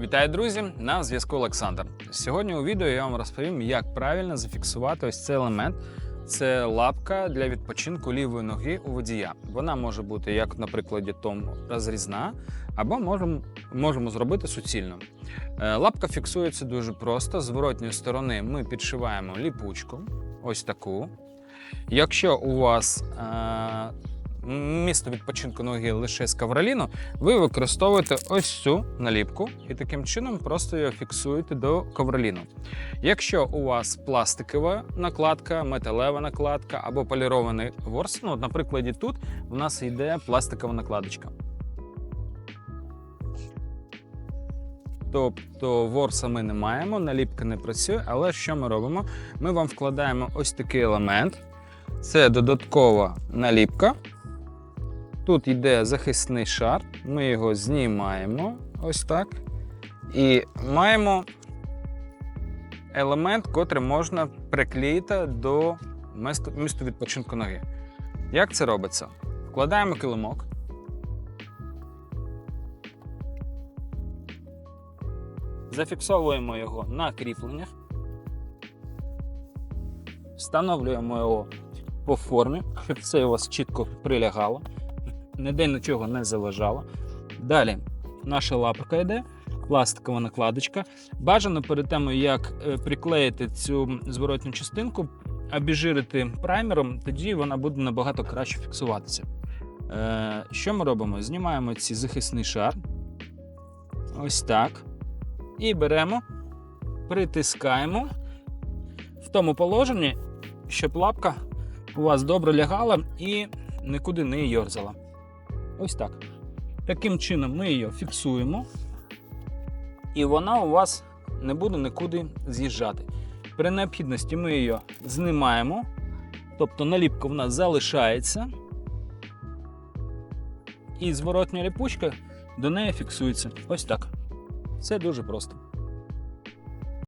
Вітаю, друзі! На зв'язку Олександр. Сьогодні у відео я вам розповім, як правильно зафіксувати ось цей елемент. Це лапка для відпочинку лівої ноги у водія. Вона може бути, як на прикладі тому, розрізна, або можемо, можемо зробити суцільно. Е, Лапка фіксується дуже просто. З зворотньої сторони ми підшиваємо ліпучку, ось таку. Якщо у вас е, місто відпочинку ноги лише з кавроліну, ви використовуєте ось цю наліпку і таким чином просто її фіксуєте до ковроліну. Якщо у вас пластикова накладка, металева накладка або полірований ворс, ну, на прикладі тут у нас йде пластикова накладочка. Тобто ворса ми не маємо, наліпка не працює, але що ми робимо? Ми вам вкладаємо ось такий елемент. Це додаткова наліпка. Тут йде захисний шар, ми його знімаємо ось так. І маємо елемент, котрий можна приклеїти до місту, відпочинку ноги. Як це робиться? Вкладаємо килимок. Зафіксовуємо його на кріпленнях. Встановлюємо його по формі, щоб це у вас чітко прилягало ніде нічого не заважало. Далі наша лапка йде, пластикова накладочка. Бажано перед тим, як е, приклеїти цю зворотню частинку, обіжирити праймером, тоді вона буде набагато краще фіксуватися. Е, Що ми робимо? Знімаємо цей захисний шар. Ось так. І беремо, притискаємо в тому положенні, щоб лапка у вас добре лягала і нікуди не йорзала. Ось так. Таким чином ми її фіксуємо, і вона у вас не буде нікуди з'їжджати. При необхідності ми її знімаємо, тобто наліпка в нас залишається, і зворотня ліпучка до неї фіксується. Ось так. Все дуже просто.